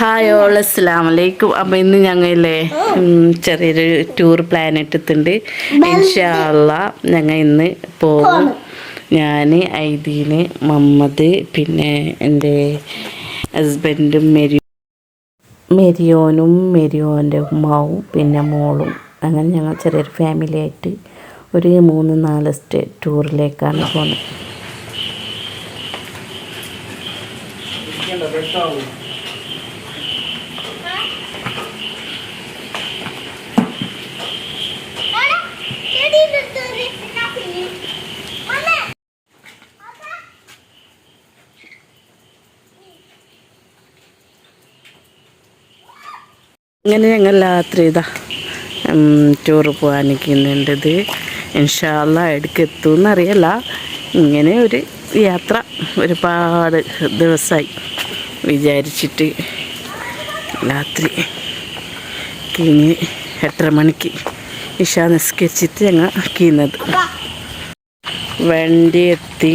Hi all അസ്സലാം വലൈക്കും അപ്പം ഇന്ന് ഞങ്ങളില്ലേ ചെറിയൊരു ടൂർ പ്ലാൻ ഇട്ടിട്ടുണ്ട്. ഇൻഷാല്ല ഞങ്ങൾ ഇന്ന് പോകും. ഞാൻ ഐദീന് മുഹമ്മദ് പിന്നെ എന്റെ ഹസ്ബൻഡും മെരി മെരിയോനും മെരിയോന്റെ ഉമ്മാവും പിന്നെ മോളും. അങ്ങനെ ഞങ്ങൾ ചെറിയൊരു ഫാമിലി ആയിട്ട് ഒരു മൂന്ന് നാല് സ്റ്റേ ടൂറിലേക്കാണ് പോകുന്നത് ഇങ്ങനെ ഞങ്ങൾ രാത്രി ഇതാ ടൂറ് പോകാൻ നിൽക്കുന്നുണ്ടത് ഇൻഷാല്ല അറിയല്ല ഇങ്ങനെ ഒരു യാത്ര ഒരുപാട് ദിവസമായി വിചാരിച്ചിട്ട് രാത്രി കിഞ്ഞ് എട്ടര മണിക്ക് ഇഷ നിസ്കരിച്ചിട്ട് ഞങ്ങൾ കീന്നത് വണ്ടി എത്തി.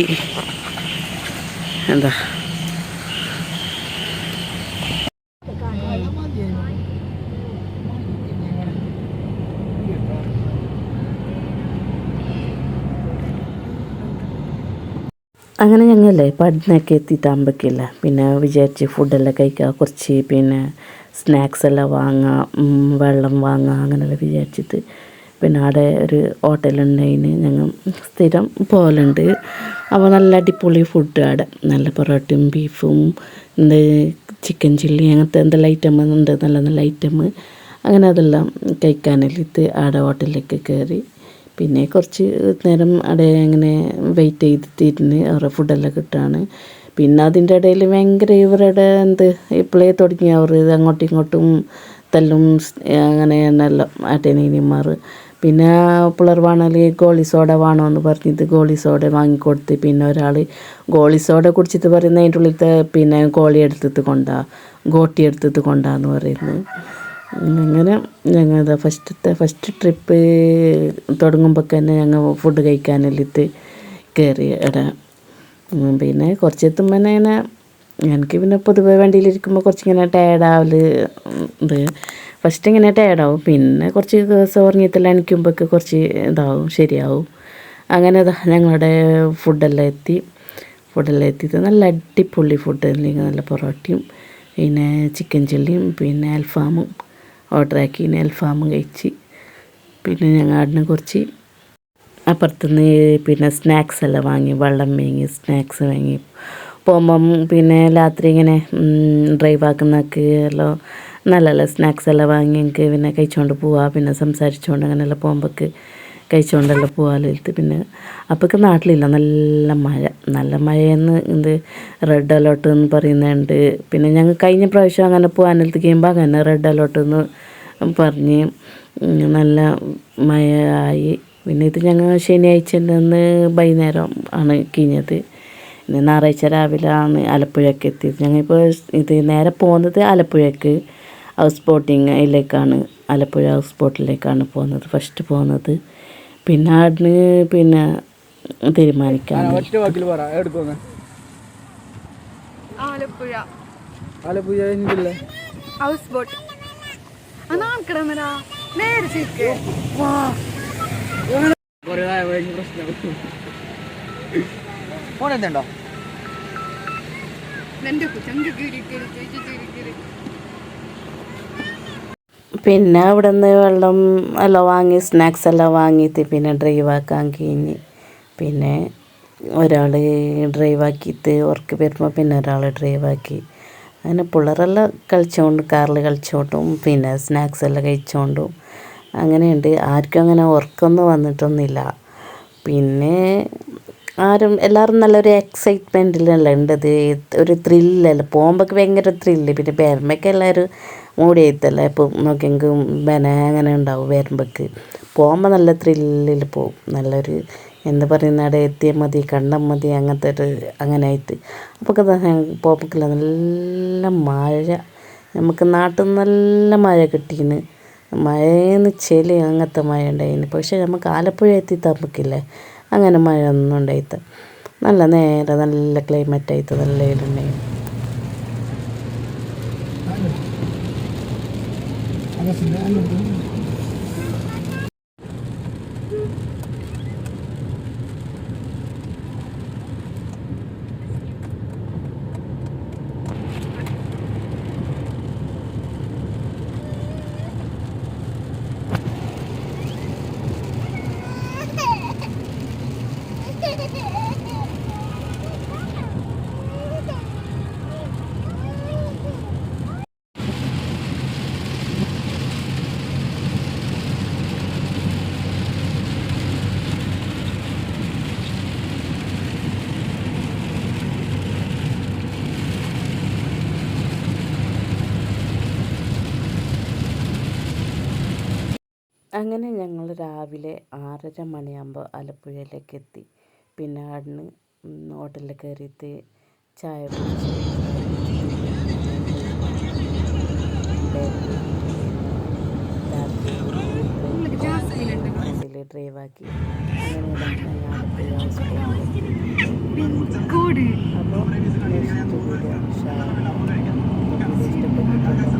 എന്താ? അങ്ങനെ ഞങ്ങളല്ലേ പഠനമൊക്കെ എത്തിയിട്ടാകുമ്പോഴേക്കില്ല പിന്നെ വിചാരിച്ച് ഫുഡെല്ലാം കഴിക്കുക കുറച്ച് പിന്നെ സ്നാക്സ് എല്ലാം വാങ്ങാം വെള്ളം വാങ്ങാം അങ്ങനെയെല്ലാം വിചാരിച്ചിട്ട് പിന്നെ അവിടെ ഒരു ഹോട്ടലുണ്ടായിന് ഞങ്ങൾ സ്ഥിരം പോലുണ്ട് അപ്പോൾ നല്ല അടിപൊളി ഫുഡ് അവിടെ നല്ല പൊറോട്ടയും ബീഫും എന്ത് ചിക്കൻ ചില്ലി അങ്ങനത്തെ എന്തെല്ലാം ഐറ്റം ഉണ്ട് നല്ല നല്ല ഐറ്റം അങ്ങനെ അതെല്ലാം കഴിക്കാനെല്ലാം ഇത് ആടെ ഹോട്ടലിലേക്ക് കയറി. പിന്നെ കുറച്ച് നേരം അവിടെ ഇങ്ങനെ വെയിറ്റ് ചെയ്തിട്ടിരുന്ന് അവരുടെ ഫുഡെല്ലാം കിട്ടുകയാണ് പിന്നെ അതിന്റെ ഇടയിൽ ഭയങ്കര ഇവരുടെ എന്ത് ഇപ്പോഴേ തുടങ്ങി അവർ അങ്ങോട്ടും ഇങ്ങോട്ടും തല്ലും സ് അങ്ങനെ എന്നെല്ലാം ആട്ടേനീനിമാർ പിന്നെ പിള്ളേർ വേണമെങ്കിൽ ഗോളി സോഡ വേണമെന്ന് പറഞ്ഞിട്ട് ഗോളി സോഡ വാങ്ങിക്കൊടുത്ത് പിന്നെ ഒരാൾ ഗോളി സോഡ കുടിച്ചിട്ട് പറയുന്നത് അതിന്റെ ഉള്ളിലത്തെ പിന്നെ ഗോളി എടുത്തിട്ട് കൊണ്ടാ ഗോട്ടി എടുത്തിട്ട് കൊണ്ടാന്ന് പറയുന്നത്. അങ്ങനെ ഞങ്ങൾ ഫസ്റ്റത്തെ ഫസ്റ്റ് ട്രിപ്പ് തുടങ്ങുമ്പോൾ തന്നെ ഞങ്ങൾ ഫുഡ് കഴിക്കാനെല്ലിട്ട് കയറി ഇട പിന്നെ കുറച്ച് എത്തുമ്പോൾ ഇങ്ങനെ എനിക്ക് പിന്നെ പൊതുവെ വണ്ടിയിലിരിക്കുമ്പോൾ കുറച്ചിങ്ങനെ ടയർഡാവൽ ഇത് ഫസ്റ്റ് ഇങ്ങനെ ടയർഡാവും. പിന്നെ കുറച്ച് ദിവസം ഉറങ്ങിയത്തെല്ലാം എനിക്കുമ്പോഴൊക്കെ കുറച്ച് ഇതാവും ശരിയാവും. അങ്ങനെ ഞങ്ങളുടെ ഫുഡെല്ലാം എത്തി. ഫുഡെല്ലാം എത്തിയിട്ട് നല്ല അടിപൊളി ഫുഡ് അല്ലെങ്കിൽ നല്ല പൊറോട്ടയും പിന്നെ ചിക്കൻ ചില്ലിയും പിന്നെ അൽഫാമും. പിന്നെ അൽഫാമും കഴിച്ച്. പിന്നെ ഞങ്ങൾ അവിടുന്ന് കുറച്ച് അപ്പുറത്തുനിന്ന് പിന്നെ സ്നാക്സ് എല്ലാം വാങ്ങി. വെള്ളം വാങ്ങി സ്നാക്സ് വാങ്ങി പോകുമ്പം പിന്നെ രാത്രി ഇങ്ങനെ ഡ്രൈവ് ആക്കുന്നൊക്കെ എല്ലാം നല്ല നല്ല സ്നാക്സ് എല്ലാം വാങ്ങി എനിക്ക് പിന്നെ കഴിച്ചുകൊണ്ട് പോവാം. പിന്നെ സംസാരിച്ചുകൊണ്ട് അങ്ങനെയെല്ലാം പോകുമ്പോൾക്ക് കഴിച്ചുകൊണ്ടെല്ലാം പോകാലെടുത്ത് പിന്നെ അപ്പോഴൊക്കെ നാട്ടിലില്ല. നല്ല മഴ. നല്ല മഴയെന്ന് എന്ത് റെഡ് അലേർട്ട് എന്ന് പറയുന്നുണ്ട്. പിന്നെ ഞങ്ങൾ കഴിഞ്ഞ പ്രാവശ്യം അങ്ങനെ പോകാനെടുത്ത് കഴിയുമ്പോൾ അങ്ങനെ റെഡ് അലേർട്ട് എന്ന് പറഞ്ഞ് നല്ല മഴയായി. പിന്നെ ഇത് ഞങ്ങൾ ശനിയാഴ്ച നിന്ന് വൈകുന്നേരം ആണ് കീഞ്ഞത്. പിന്നെ ഞായറാഴ്ച രാവിലെ ആണ് ആലപ്പുഴയ്ക്ക് എത്തിയത് ഞങ്ങളിപ്പോൾ ഇത് നേരെ പോകുന്നത് ആലപ്പുഴയ്ക്ക് ഹൗസ് ബോട്ടിങ്ങിലേക്കാണ് ആലപ്പുഴ ഹൗസ് ബോട്ടിലേക്കാണ് പോകുന്നത് ഫസ്റ്റ് പോകുന്നത് പിന്നെ അവിടുന്ന് പിന്നെ തീരുമാനിക്കാം. ഒറ്റ വാക്കിൽ പറ എടുക്കുന്ന ആലപ്പുഴ. ആലപ്പുഴ എനിക്കില്ലേ ഹൗസ് ബോട്ട്. ഫോൺ എന്തുണ്ടോ? എന്റെ കുറ്റം പിന്നെ അവിടെ നിന്ന് വെള്ളം എല്ലാം വാങ്ങി സ്നാക്സ് എല്ലാം വാങ്ങിയിട്ട് പിന്നെ ഡ്രൈവ് ആക്കാൻ കഴിഞ്ഞ്. പിന്നെ ഒരാൾ ഡ്രൈവ് ആക്കിയിട്ട് ഉറക്ക് വരുമ്പോൾ പിന്നെ ഒരാൾ ഡ്രൈവ് ആക്കി. അങ്ങനെ പിള്ളേരെല്ലാം കളിച്ചുകൊണ്ട് കാറിൽ കളിച്ചോണ്ടും പിന്നെ സ്നാക്സ് എല്ലാം കഴിച്ചുകൊണ്ടും അങ്ങനെയുണ്ട്. ആർക്കും അങ്ങനെ ഉറക്കമൊന്നും വന്നിട്ടൊന്നുമില്ല. പിന്നെ ആരും എല്ലാവരും നല്ലൊരു എക്സൈറ്റ്മെന്റിലല്ല ഉണ്ടത് ഒരു ത്രില്ലല്ല പോകുമ്പോൾ ഭയങ്കര ത്രില്ല് പിന്നെ വരുമ്പോഴൊക്കെ എല്ലാവരും മൂടി എത്തല്ല ഇപ്പം നോക്കിയെങ്കിൽ ബന അങ്ങനെ ഉണ്ടാവും വരുമ്പോഴേക്ക് പോകുമ്പോൾ നല്ല ത്രില്ലിൽ പോകും. നല്ലൊരു എന്താ പറയുന്ന? അവിടെ എത്തിയാൽ മതി കണ്ടാൽ മതി അങ്ങനത്തെ ഒരു അങ്ങനെ ആയിട്ട് അപ്പോൾ പോകുമ്പോഴേക്കില്ല നല്ല മഴ. നമുക്ക് നാട്ടിൽ നല്ല മഴ കിട്ടീന്. മഴയെന്ന് ചെളി അങ്ങനത്തെ മഴ ഉണ്ടായിന്. പക്ഷേ നമുക്ക് ആലപ്പുഴ എത്തി തമ്മിക്കില്ലേ അങ്ങനെ മഴ ഒന്നും ഉണ്ടായിത്ത് നല്ല നേരെ നല്ല ക്ലൈമറ്റ് ആയിത്ത് നല്ല ഇടുന്നേ അങ്ങനെ ഞങ്ങൾ രാവിലെ ആറര മണിയാകുമ്പോൾ ആലപ്പുഴയിലേക്ക് എത്തി പിന്നെ അവിടുന്ന് ഹോട്ടലിൽ കയറിയിട്ട് ചായ കുടിച്ച് നിങ്ങൾക്ക് അപ്പോൾ ബസ്സിൽ